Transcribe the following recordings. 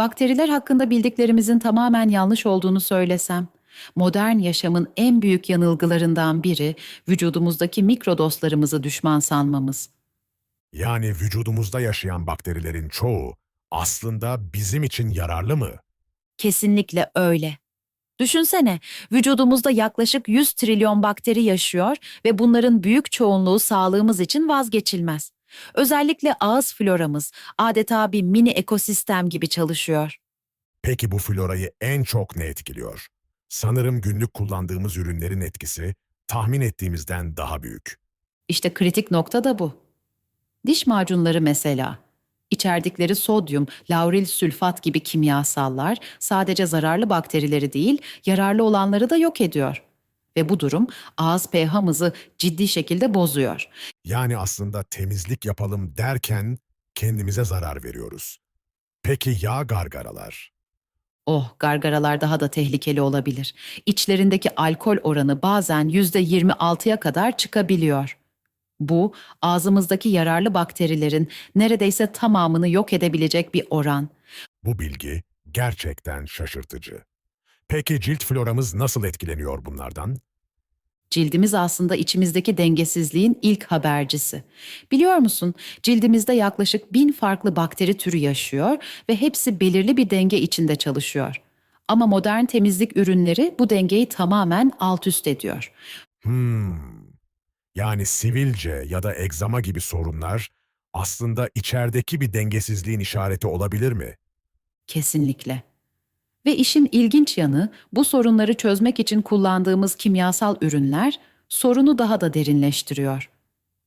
Bakteriler hakkında bildiklerimizin tamamen yanlış olduğunu söylesem, modern yaşamın en büyük yanılgılarından biri vücudumuzdaki mikrodoslarımızı düşman sanmamız. Yani vücudumuzda yaşayan bakterilerin çoğu aslında bizim için yararlı mı? Kesinlikle öyle. Düşünsene, vücudumuzda yaklaşık 100 trilyon bakteri yaşıyor ve bunların büyük çoğunluğu sağlığımız için vazgeçilmez. Özellikle ağız floramız adeta bir mini ekosistem gibi çalışıyor. Peki bu florayı en çok ne etkiliyor? Sanırım günlük kullandığımız ürünlerin etkisi tahmin ettiğimizden daha büyük. İşte kritik nokta da bu. Diş macunları mesela. İçerdikleri sodyum, lauril sülfat gibi kimyasallar sadece zararlı bakterileri değil, yararlı olanları da yok ediyor. Ve bu durum ağız pH'ımızı ciddi şekilde bozuyor. Yani aslında temizlik yapalım derken kendimize zarar veriyoruz. Peki ya gargaralar? Oh, gargaralar daha da tehlikeli olabilir. İçlerindeki alkol oranı bazen %26'ya kadar çıkabiliyor. Bu, ağzımızdaki yararlı bakterilerin neredeyse tamamını yok edebilecek bir oran. Bu bilgi gerçekten şaşırtıcı. Peki cilt floramız nasıl etkileniyor bunlardan? Cildimiz aslında içimizdeki dengesizliğin ilk habercisi. Biliyor musun, cildimizde yaklaşık bin farklı bakteri türü yaşıyor ve hepsi belirli bir denge içinde çalışıyor. Ama modern temizlik ürünleri bu dengeyi tamamen alt üst ediyor. Hmm. Yani sivilce ya da egzama gibi sorunlar aslında içerideki bir dengesizliğin işareti olabilir mi? Kesinlikle. Ve işin ilginç yanı bu sorunları çözmek için kullandığımız kimyasal ürünler sorunu daha da derinleştiriyor.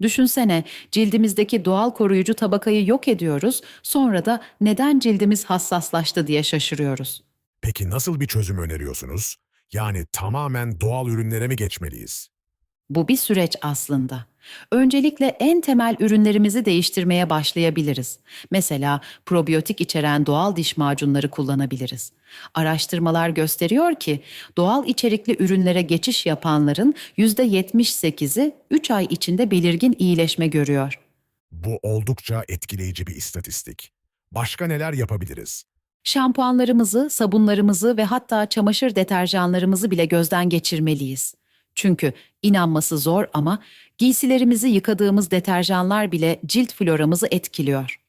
Düşünsene cildimizdeki doğal koruyucu tabakayı yok ediyoruz, sonra da neden cildimiz hassaslaştı diye şaşırıyoruz. Peki nasıl bir çözüm öneriyorsunuz? Yani tamamen doğal ürünlere mi geçmeliyiz? Bu bir süreç aslında. Öncelikle en temel ürünlerimizi değiştirmeye başlayabiliriz. Mesela probiyotik içeren doğal diş macunları kullanabiliriz. Araştırmalar gösteriyor ki doğal içerikli ürünlere geçiş yapanların %78'i 3 ay içinde belirgin iyileşme görüyor. Bu oldukça etkileyici bir istatistik. Başka neler yapabiliriz? Şampuanlarımızı, sabunlarımızı ve hatta çamaşır deterjanlarımızı bile gözden geçirmeliyiz. Çünkü inanması zor ama giysilerimizi yıkadığımız deterjanlar bile cilt floramızı etkiliyor.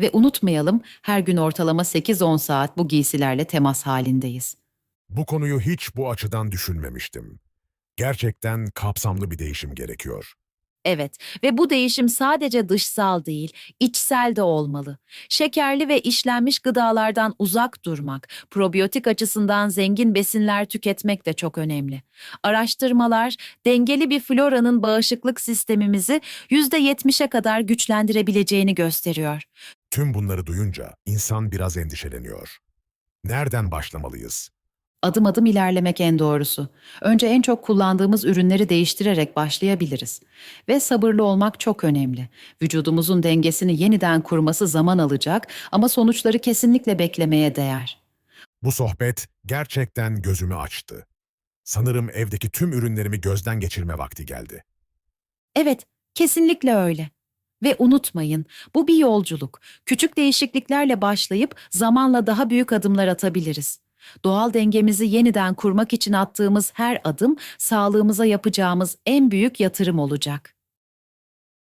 Ve unutmayalım her gün ortalama 8-10 saat bu giysilerle temas halindeyiz. Bu konuyu hiç bu açıdan düşünmemiştim. Gerçekten kapsamlı bir değişim gerekiyor. Evet ve bu değişim sadece dışsal değil, içsel de olmalı. Şekerli ve işlenmiş gıdalardan uzak durmak, probiyotik açısından zengin besinler tüketmek de çok önemli. Araştırmalar dengeli bir floranın bağışıklık sistemimizi %70'e kadar güçlendirebileceğini gösteriyor. Tüm bunları duyunca insan biraz endişeleniyor. Nereden başlamalıyız? Adım adım ilerlemek en doğrusu. Önce en çok kullandığımız ürünleri değiştirerek başlayabiliriz. Ve sabırlı olmak çok önemli. Vücudumuzun dengesini yeniden kurması zaman alacak ama sonuçları kesinlikle beklemeye değer. Bu sohbet gerçekten gözümü açtı. Sanırım evdeki tüm ürünlerimi gözden geçirme vakti geldi. Evet, kesinlikle öyle. Ve unutmayın, bu bir yolculuk. Küçük değişikliklerle başlayıp zamanla daha büyük adımlar atabiliriz. Doğal dengemizi yeniden kurmak için attığımız her adım sağlığımıza yapacağımız en büyük yatırım olacak.